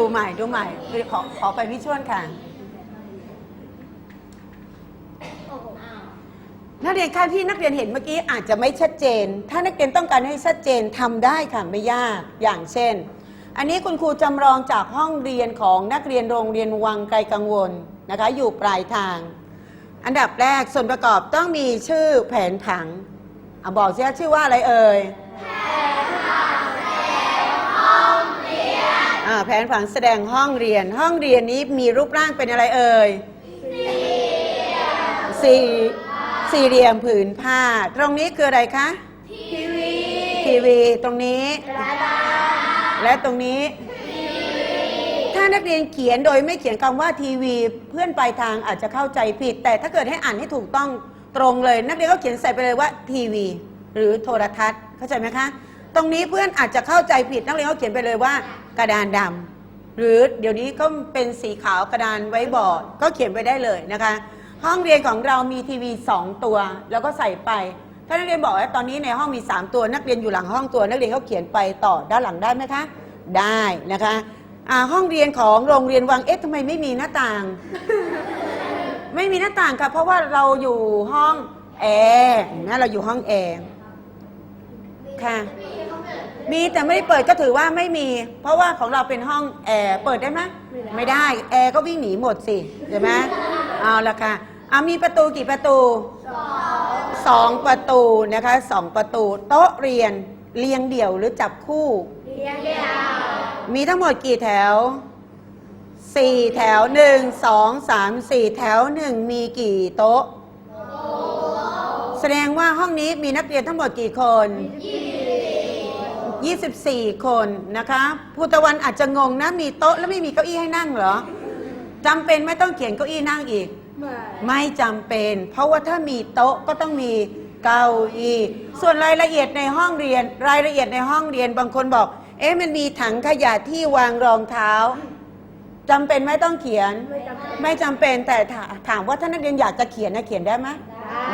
ไปดูใหม่ดูใหม่ ขอขอไปพี่ชวนค่ะนักเรียนค่ะที่นักเรียนเห็นเมื่อกี้อาจจะไม่ชัดเจน ถ้านักเรียนต้องการให้ชัดเจนทำได้ค่ะไม่ยากอย่างเช่น อันนี้คุณครูจำลองจากห้องเรียนของนักเรียนโรงเรียนวังไกลกังวลนะคะ อยู่ปลายทาง อันดับแรกส่วนประกอบต้องมีชื่อแผนผังอะบอกสิว่าชื่อว่าอะไรเอ่ย แผนผังแสดงห้องเรียน ห้องเรียนนี้มีรูปร่างเป็นอะไรเอ่ยสี่สี่เหลี่ยมผืนผ้า ตรงนี้คืออะไรคะทีวีทีวีตรงนี้ และตรงนี้ ถ้านักเรียนเขียนโดยไม่เขียนคำว่าทีวี เพื่อนปลายทางอาจจะเข้าใจผิด แต่ถ้าเกิดให้อ่านให้ถูกต้องตรงเลย นักเรียนก็เขียนใส่ไปเลยว่าทีวี หรือโทรทัศน์เข้าใจไหมคะ ตรงนี้เพื่อนอาจจะเข้าใจผิดนักเรียนก็เขียนไปเลยว่า กระดานดำหรือเดี๋ยวนี้ก็เป็นสีขาวกระดานไว้บอร์ดก็เขียนไปได้เลยนะคะ ห้องเรียนของเรามีทีวี 2 ตัว แล้วก็ใส่ไปถ้านักเรียนบอกว่าตอนนี้ในห้องมี 3 ตัวนักเรียนอยู่หลังห้องตัวนักเรียนเขาเขียนไปต่อด้านหลังได้ไหมคะได้นะคะอ่าห้องเรียนของโรงเรียนวังเอ๊ะทำไมไม่มีหน้าต่าง ไม่มีหน้าต่างค่ะเพราะว่าเราอยู่ห้องแอร์นะเราอยู่ห้องแอร์ ค่ะ มีแต่ไม่ได้เปิดก็ถือว่าไม่มี เพราะว่าของเราเป็นห้องแอร์เปิดได้ไหมไม่ได้แอร์ก็วิ่งหนีหมดสิใช่ไหมเอาละค่ะเอามีประตูกี่ประตูสองประตูนะคะสองประตูโต๊ะเรียนเรียงเดี่ยวหรือจับคู่มีทั้งหมดกี่แถวสี่แถวหนึ่งสองสามสี่แถวหนึ่งมีกี่โต๊ะ แสดงว่าห้องนี้มีนักเรียนทั้งหมดกี่คน 24 คนนะคะภูตะวันอาจจะงงนะ มีโต๊ะแล้วไม่มีเก้าอี้ให้นั่งเหรอจำเป็นไม่ต้องเขียนเก้าอี้นั่งอีก ไม่จำเป็น เพราะว่าถ้ามีโต๊ะก็ต้องมีเก้าอี้ส่วนรายละเอียดในห้องเรียน รายละเอียดในห้องเรียนบางคนบอก เอ๊ะมันมีถังขยะที่วางรองเท้าจำเป็นไม่ต้องเขียน ไม่จำเป็นแต่ถาถามว่าถ้านักเรียนอยากจะเขียนนะเขียนได้ไหม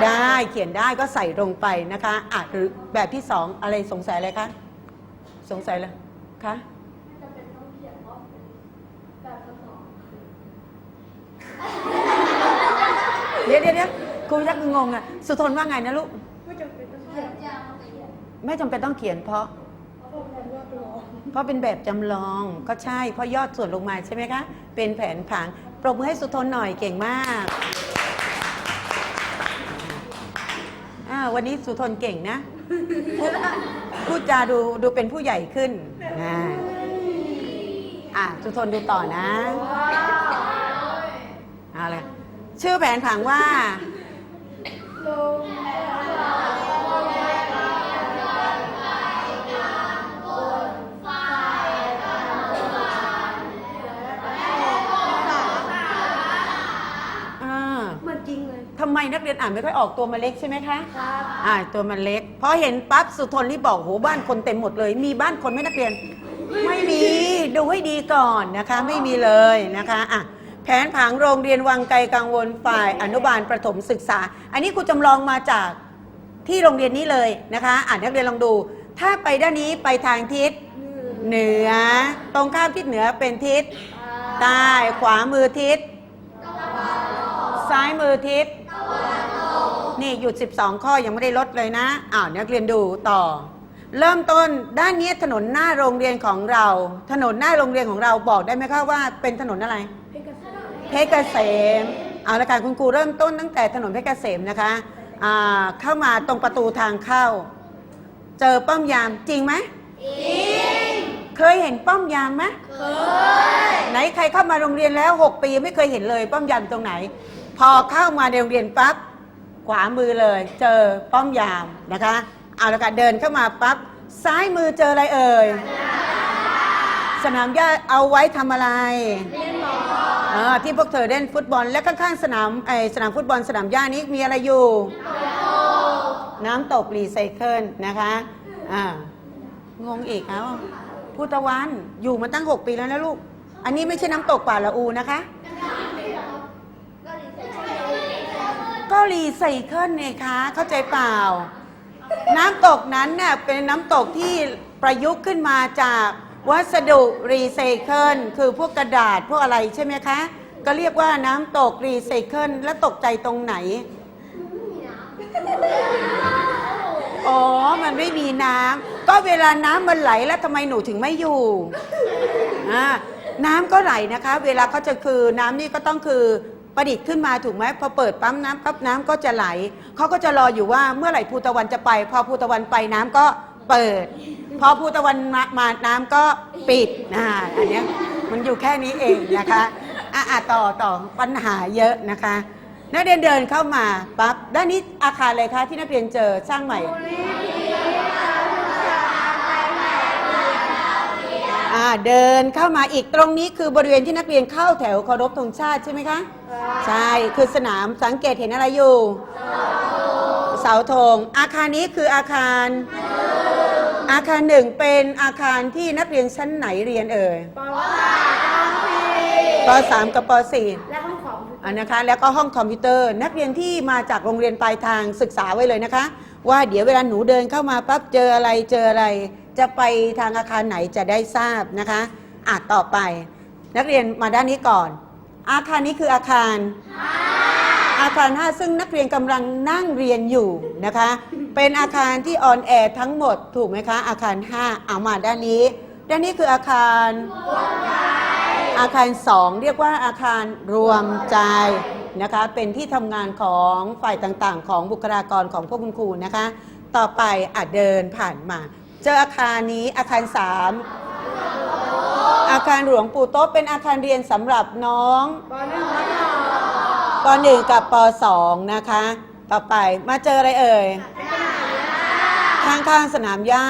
ได้เขียนได้ก็ใส่ลงไปนะคะอะหรือแบบที่สองอะไรสงสัยอะไรคะ สงสัยเลยคะเดี๋ยวเดี๋ยวเดี๋ยวครูยักษ์งงอะ สุทนว่าไงนะลูกไม่จำเป็นต้องเขียนเพราะ เพราะเป็นแบบจำลองก็ใช่เพราะยอดส่วนลงมาใช่ไหมคะ เป็นแผนผังปรบมือให้สุทนหน่อยเก่งมากอ่าวันนี้สุทนเก่งนะ พูดพูดจาดูดูเป็นผู้ใหญ่ขึ้นอ่าอะสุทนดูต่อนะเอาเลยชื่อแผนผังว่าอ่าเหมือนจริงเลยทำไมนักเรียนอ่านไม่ค่อยออกตัวมันเล็กใช่ไหมคะ ครับ อ่าตัวมันเล็กพอเห็นปั๊บสุทนรีบบอกโหบ้านคนเต็มหมดเลย มีบ้านคนไหม่นักเรียน ไม่มีดูให้ดีก่อนนะคะ ไม่มีเลยนะคะอะแผนผังโรงเรียนวังไกลกังวลฝ่ายอนุบาลประถมศึกษา อันนี้ครูจำลองมาจากที่โรงเรียนนี้เลยนะคะ อ่านนักเรียนลองดู ถ้าไปด้านนี้ไปทางทิศเหนือ ตรงข้ามทิศเหนือเป็นทิศใต้ขวามือทิศซ้ายมือทิศ นี่หยุด 12 ข้อยังไม่ได้ลดเลยนะอ้าวนักเรียนดูต่อ เริ่มต้นด้านนี้ถนนหน้าโรงเรียนของเรา ถนนหน้าโรงเรียนของเราบอกได้ไหมคะว่าเป็นถนนอะไรเพชรเกษมเอาละค่ะคุณครูเริ่มต้นตั้งแต่ถนนเพชรเกษมนะคะอ่าเข้ามาตรงประตูทางเข้า เจอป้อมยามจริงไหมจริงเคยเห็นป้อมยามไหมเคยไหนใครเข้ามาโรงเรียนแล้ว 6 ปีไม่เคยเห็นเลย ป้อมยามตรงไหน พอเข้ามาในโรงเรียนปั๊บ ขวามือเลยเจอป้อมยามนะคะ เอาละค่ะเดินเข้ามาปั๊บซ้ายมือเจออะไรเอ่ย สนามหญ้าเอาไว้ทำอะไรเออที่พวกเธอเล่นฟุตบอลและข้างๆสนามไอสนามฟุตบอลสนามหญ้านี้มีอะไรอยู่ น้ำตกรีไซเคิลนะคะอ่างงอีกเอ้าพุตะวันอยู่มาตั้ง 6 ปีแล้วนะลูก อันนี้ไม่ใช่น้ำตกป่าละอูนะคะ ก็รีไซเคิลไงคะเข้าใจเปล่า น้ำตกนั้นเนี่ยเป็นน้ำตกที่ประยุกต์ขึ้นมาจากวัสดุรีไซเคิลคือพวกกระดาษพวกอะไรใช่ไหมคะ ก็เรียกว่าน้ำตกรีไซเคิลแล้วตกใจตรงไหนอ๋อ มันไม่มีน้ำก็เวลาน้ำมันไหลแล้วทำไมหนูถึงไม่อยู่อ่าน้ำก็ไหลนะคะ เวลาเขาจะคือน้ำนี่ก็ต้องคือ ประดิษฐ์ขึ้นมาถูกไหมพอเปิดปั๊มน้ำปั๊บน้ำก็จะไหลเขาก็จะรออยู่ว่าเมื่อไหร่ภูตะวันจะไป พอภูตะวันไปน้ำก็เปิด พอภูตะวันมามาน้ำก็ปิดนะอันเนี้ยมันอยู่แค่นี้เองนะคะอะต่อต่อปัญหาเยอะนะคะนักเรียนเดินเข้ามาปั๊บด้านนี้อาคารอะไรคะที่นักเรียนเจอสร้างใหม่ อ่าเดินเข้ามาอีกตรงนี้คือบริเวณที่นักเรียนเข้าแถวเคารพธงชาติใช่ไหมคะ ใช่คือสนามสังเกตเห็นอะไรอยู่ เสาธงอาคารนี้คืออาคารอาคารหนึ่งเป็นอาคารที่นักเรียนชั้นไหนเรียนเอ่ยป .3 กับป .4 และห้องของอะนะคะแล้วก็ห้องคอมพิวเตอร์นักเรียนที่มาจากโรงเรียนปลายทางศึกษาไว้เลยนะคะ ว่าเดี๋ยวเวลาหนูเดินเข้ามาปั๊บเจออะไรเจออะไร จะไปทางอาคารไหนจะได้ทราบนะคะอะต่อไป นักเรียนมาด้านนี้ก่อน อาคารนี้คืออาคาร อาคาร 5 ซึ่งนักเรียนกำลังนั่งเรียนอยู่นะคะ เป็นอาคารที่ออนแอร์ทั้งหมดถูกไหมคะ อาคาร 5 เอามาด้านนี้ ด้านนี้คืออาคารอาคาร 2 เรียกว่าอาคารรวมใจนะคะ เป็นที่ทำงานของฝ่ายต่างๆ ของบุคลากรของพวกคุณครูนะคะ ต่อไปอาจเดินผ่านมา เจออาคารนี้อาคาร3อาคารหลวงปู่โต๊ะเป็นอาคารเรียนสำหรับน้องปหนึ่งปสองป .1 กับป .2 นะคะ ต่อไปมาเจออะไรเอ่ยข้างๆสนามหญ้า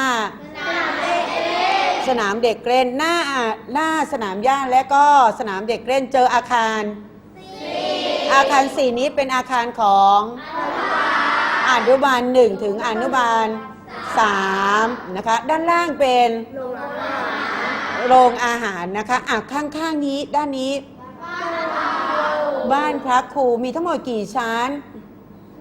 สนามเด็กเล่นหน้าหน้าสนามหญ้าและก็สนามเด็กเล่นเจออาคาร อาคารสี่นี้เป็นอาคารของอนุบาลหนึ่งถึงอนุบาล สามนะคะ ด้านล่างเป็นโรงอาหารโรงอาหารนะคะอะข้างๆนี้ด้านนี้ บ้านพระครูมีทั้งหมดกี่ชั้น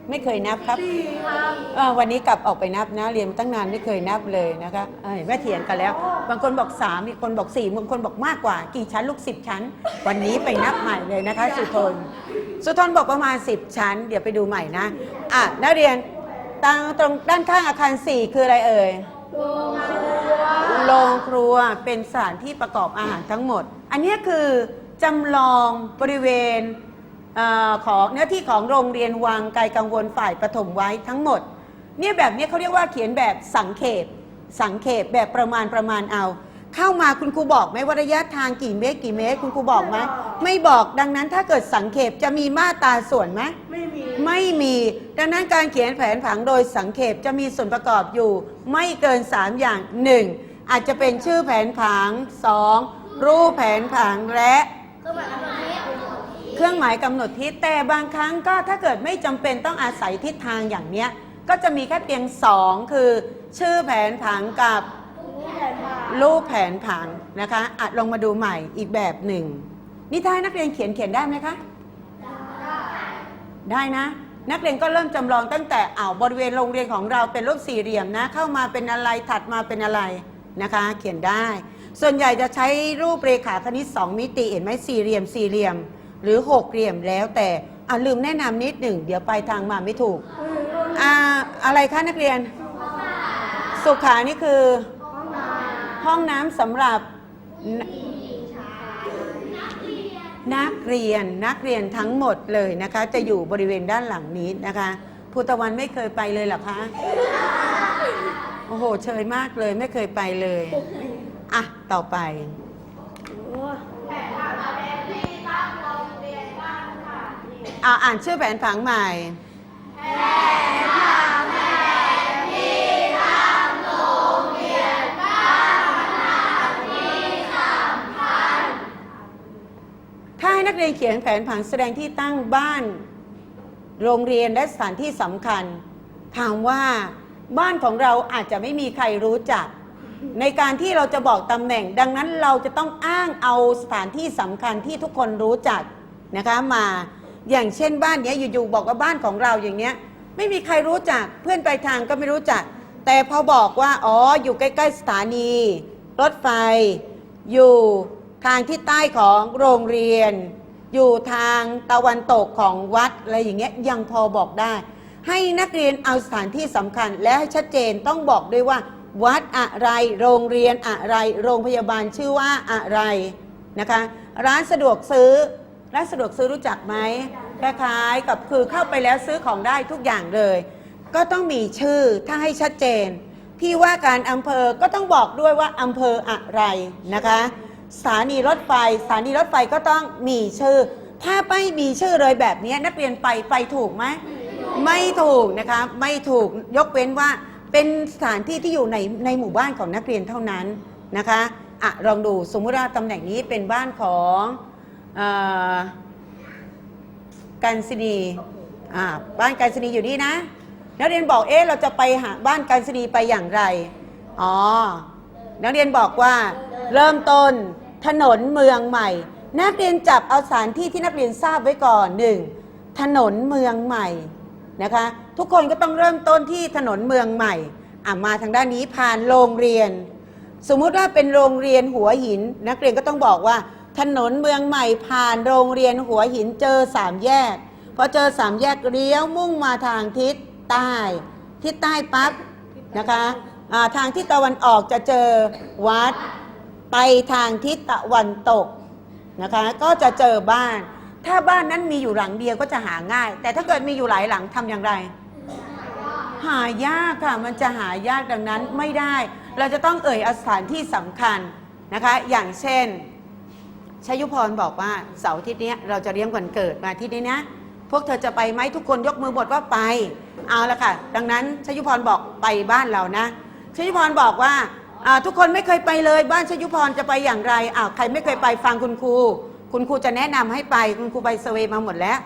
ไม่เคยนับครับสี่ครับเอ่อวันนี้กลับออกไปนับนะเรียนมาตั้งนานไม่เคยนับเลยนะคะเอ้ยแม่เถียงกันแล้ว บางคนบอก3มีคนบอก4บางคนบอกมากกว่า กี่ชั้นลูก10ชั้น วันนี้ไปนับใหม่เลยนะคะ สุทนสุทนบอกประมาณ10ชั้น เดี๋ยวไปดูใหม่นะอะนักเรียน ตางตรงด้านข้างอาคาร 4 คืออะไรเอ่ยโรงครัวโรงครัว เป็นสถานที่ประกอบอาหารทั้งหมด อันนี้คือจำลองบริเวณอของเนื้อที่ของโรงเรียนวังไกลกังวลฝ่ายประถมไว้ทั้งหมด เนี่ยแบบนี้เขาเรียกว่าเขียนแบบสังเขป สังเขปแบบประมาณประมาณเอา เข้ามาคุณครูบอกไหมว่าระยะทางกี่เมตรกี่เมตร คุณครูบอกไหมไม่บอกดังนั้นถ้าเกิดสังเขปจะมีมาตราส่วนไหมไม่มี ไม่มี ดังนั้นการเขียนแผนผังโดยสังเขปจะมีส่วนประกอบอยู่ ไม่เกิน 3 อย่าง 1. อาจจะเป็นชื่อแผนผัง 2. รูปแผนผังและก็แบบนี้เครื่องหมายกำหนดทิศแต่บางครั้งก็ถ้าเกิดไม่จำเป็นต้องอาศัยทิศทางอย่างเนี้ยก็จะมีแค่เพียง 2 คือ ชื่อแผนผังกับรูปแผนผังนะคะอัดลงมาดูใหม่อีกแบบหนึ่งนี่ถ้าให้นักเรียนเขียนเขียนได้ไหมคะ ได้ ได้นะ นักเรียนก็เริ่มจำลองตั้งแต่อ่าวบริเวณโรงเรียนของเราเป็นรูปสี่เหลี่ยมนะ เข้ามาเป็นอะไรถัดมาเป็นอะไรนะคะ เขียนได้ ส่วนใหญ่จะใช้รูปเรขาคณิต 2 มิติเห็นไหมสี่เหลี่ยมสี่เหลี่ยม หรือหกเหลี่ยมแล้วแต่อ่าลืมแนะนำนิดหนึ่ง เดี๋ยวไปทางมาไม่ถูกอ่าอะไรคะนักเรียน สุขานี่คือ ห้องน้ำสำหรับ นักเรียนนักเรียนทั้งหมดเลยนะคะ จะอยู่บริเวณด้านหลังนี้นะคะภูตะวันไม่เคยไปเลยหรอคะโอ้โหเชยมากเลยไม่เคยไปเลยอะต่อไปอาอ่านชื่อแผนผังใหม่ถ้า ให้นักเรียนเขียนแผนผังแสดงที่ตั้งบ้าน โรงเรียนและสถานที่สำคัญ ถามว่าบ้านของเราอาจจะไม่มีใครรู้จัก ในการที่เราจะบอกตำแหน่ง ดังนั้นเราจะต้องอ้างเอาสถานที่สำคัญที่ทุกคนรู้จักนะคะมาอย่างเช่นบ้านเนี้ยอยู่ๆบอกว่าบ้านของเราอย่างเนี้ยไม่มีใครรู้จักเพื่อนไปลายทางก็ไม่รู้จัก แต่พอบอกว่าอ๋ออยู่ใกล้ ๆ สถานี รถไฟ อยู่ ทางที่ใต้ของโรงเรียน อยู่ทางตะวันตกของวัดอะไรอย่างเงี้ยยังพอบอกได้ ให้นักเรียนเอาสถานที่สำคัญและให้ชัดเจนต้องบอกด้วยว่า วัดอะไรโรงเรียนอะไร โรงพยาบาลชื่อว่าอะไรนะคะ ร้านสะดวกซื้อร้านสะดวกซื้อรู้จักไหมคล้ายๆกับคือเข้าไปแล้วซื้อของได้ทุกอย่างเลย ก็ต้องมีชื่อถ้าให้ชัดเจน ที่ว่าการอำเภอก็ต้องบอกด้วยว่าอำเภออะไรนะคะ สถานีรถไฟสถานีรถไฟก็ต้องมีชื่อ ถ้าไม่มีชื่อเลยแบบนี้นักเรียนไปไปถูกไหมไม่ถูกนะคะไม่ถูกยกเว้นว่าเป็นสถานที่ที่อยู่ในในหมู่บ้านของนักเรียนเท่านั้นนะคะอะลองดูสมมุติว่าตำแหน่งนี้เป็นบ้านของอกันซินีอ่าบ้านกันซินีอยู่นี่นะ นักเรียนบอกเอ๊ะเราจะไปหาบ้านกันซินีไปอย่างไรอ๋อนักเรียนบอกว่า เริ่มต้นถนนเมืองใหม่ นักเรียนจับเอาสถานที่ที่นักเรียนทราบไว้ก่อนหนึ่งถนนเมืองใหม่นะคะ ทุกคนก็ต้องเริ่มต้นที่ถนนเมืองใหม่อะมาทางด้านนี้ผ่านโรงเรียน สมมุติว่าเป็นโรงเรียนหัวหิน นักเรียนก็ต้องบอกว่า ถนนเมืองใหม่ผ่านโรงเรียนหัวหินเจอสามแยกพอเจอสามแยกเลี้ยวมุ่งมาทางทิศใต้ ทิศใต้ปั๊บนะคะอ่าทางทิศตะวันออกจะเจอวัด ไปทางทิศตะวันตกนะคะ ก็จะเจอบ้าน ถ้าบ้านนั้นมีอยู่หลังเดียวก็จะหาง่าย แต่ถ้าเกิดมีอยู่หลายหลังทำอย่างไร หายากค่ะ มันจะหายากดังนั้นไม่ได้ เราจะต้องเอ่ยอสถานที่สำคัญนะคะ อย่างเช่นชยุพรบอกว่าเสาร์อาทิตย์เนี้ยเราจะเลี้ยงวันเกิดมาอาที่นี้นะ พวกเธอจะไปไหมทุกคนยกมือหมดว่าไป เอาละค่ะ ดังนั้นชยุพรบอกไปบ้านเรานะชยุพรบอกว่า อ่าทุกคนไม่เคยไปเลยบ้านชยุพรจะไปอย่างไรอ้าวใครไม่เคยไปฟังคุณครู คุณครูจะแนะนำให้ไปคุณครูไปเซเวย์มาหมดแล้ว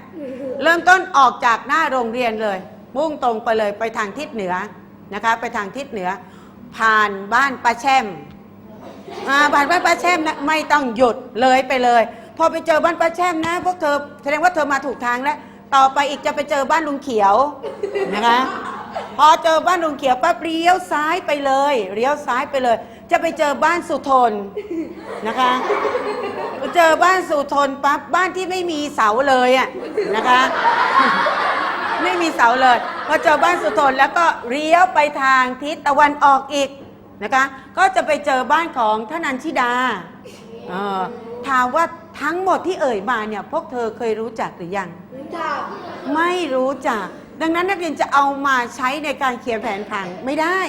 เริ่มต้นออกจากหน้าโรงเรียนเลย มุ่งตรงไปเลยไปทางทิศเหนือนะคะ ไปทางทิศเหนือ ผ่านบ้านป้าแช่มอ่าผ่านบ้านป้าแช่มนะไม่ต้องหยุดเลยไปเลย พอไปเจอบ้านป้าแช่มนะพวกเธอแสดงว่าเธอมาถูกทางแล้ว ต่อไปอีกจะไปเจอบ้านลุงเขียวนะคะ พอเจอบ้านลุงเขียวปั๊บเลี้ยวซ้ายไปเลยเลี้ยวซ้ายไปเลย จะไปเจอบ้านสุทนนะคะ เจอบ้านสุทนปั๊บบ้านที่ไม่มีเสาเลยอะนะคะ ไม่มีเสาเลยพอเจอบ้านสุทนแล้วก็เลี้ยวไปทางทิศตะวันออกอีกนะคะ ก็จะไปเจอบ้านของท่านันชิดาเออถามว่าทั้งหมดที่เอ่ยมาเนี่ยพวกเธอเคยรู้จักหรือยัง รู้จัก ไม่รู้จัก ดังนั้นนักเรียนจะเอามาใช้ในการเขียนแผนผังไม่ได้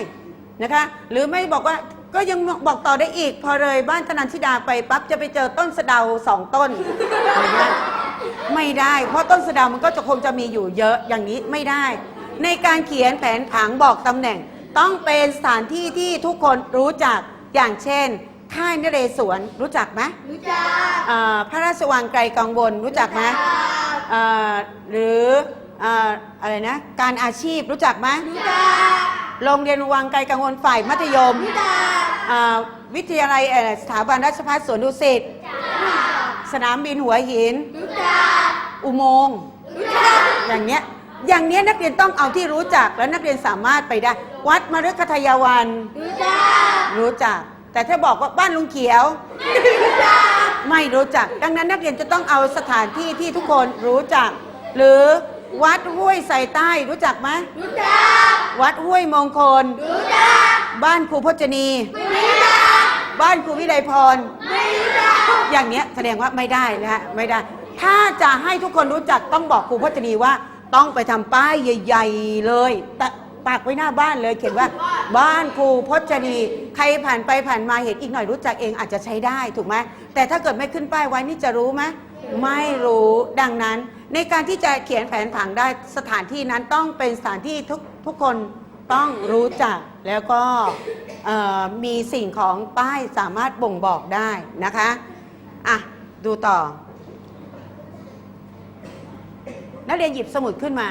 นะคะ หรือไม่บอกว่าก็ยังบอกต่อได้อีก พอเลยบ้านธนันชิดาไปปั๊บจะไปเจอต้นสะเดาสองต้นอย่างเงี้ยไม่ได้ เพราะต้นสะเดามันก็จะคงจะมีอยู่เยอะอย่างนี้ไม่ได้ ในการเขียนแผนผังบอกตำแหน่ง ต้องเป็นสถานที่ที่ทุกคนรู้จักอย่างเช่น ค่ายนเรศวรรู้จักไหมรู้จักอ่าพระราชวังไกลกังวลรู้จักไหมอ่าหรือ อ่าอะไรนะ การอาชีพรู้จักไหมรู้จักโรงเรียนวังไกลกังวลฝ่ายมัธยมรู้จักอ่าวิทยาลัยเอ่อสถาบันราชภัฏสวนดุสิตสนามบินหัวหิน รู้จักอุโมงค์รู้จักอย่างเนี้ยอย่างเนี้ยนักเรียนต้องเอาที่รู้จักแล้วนักเรียนสามารถไปได้ วัดมฤคทายวัน รู้จักรู้จัก แต่ถ้าบอกว่าบ้านลุงเขียวไม่รู้จัก ดังนั้นนักเรียนจะต้องเอาสถานที่ที่ทุกคนรู้จัก หรือ วัดห้วยใส่ใต้รู้จักไหมรู้จัก วัดห้วยมงคล รู้จัก บ้านครูพจนี ไม่รู้จัก บ้านครูวิไลพร ไม่รู้จัก อย่างเนี้ยแสดงว่าไม่ได้นะฮะไม่ได้ ถ้าจะให้ทุกคนรู้จักต้องบอกครูพจนีว่า ต้องไปทำป้ายใหญ่ ๆ เลยแต่ ปากไว้หน้าบ้านเลยเขียนว่า บ้านครูพจนีใครผ่านไปผ่านมาเห็นอีกหน่อยรู้จักเองอาจจะใช้ได้ถูกไหมแต่ถ้าเกิดไม่ขึ้นป้ายไว้นี่จะรู้ไหมไม่รู้ดังนั้น ในการที่จะเขียนแผนผังได้สถานที่นั้นต้องเป็นสถานที่ทุกทุกคนต้องรู้จักแล้วก็มีสิ่งของป้ายสามารถบ่งบอกได้นะคะอะดูต่อ นักเรียนหยิบสมุดขึ้นมา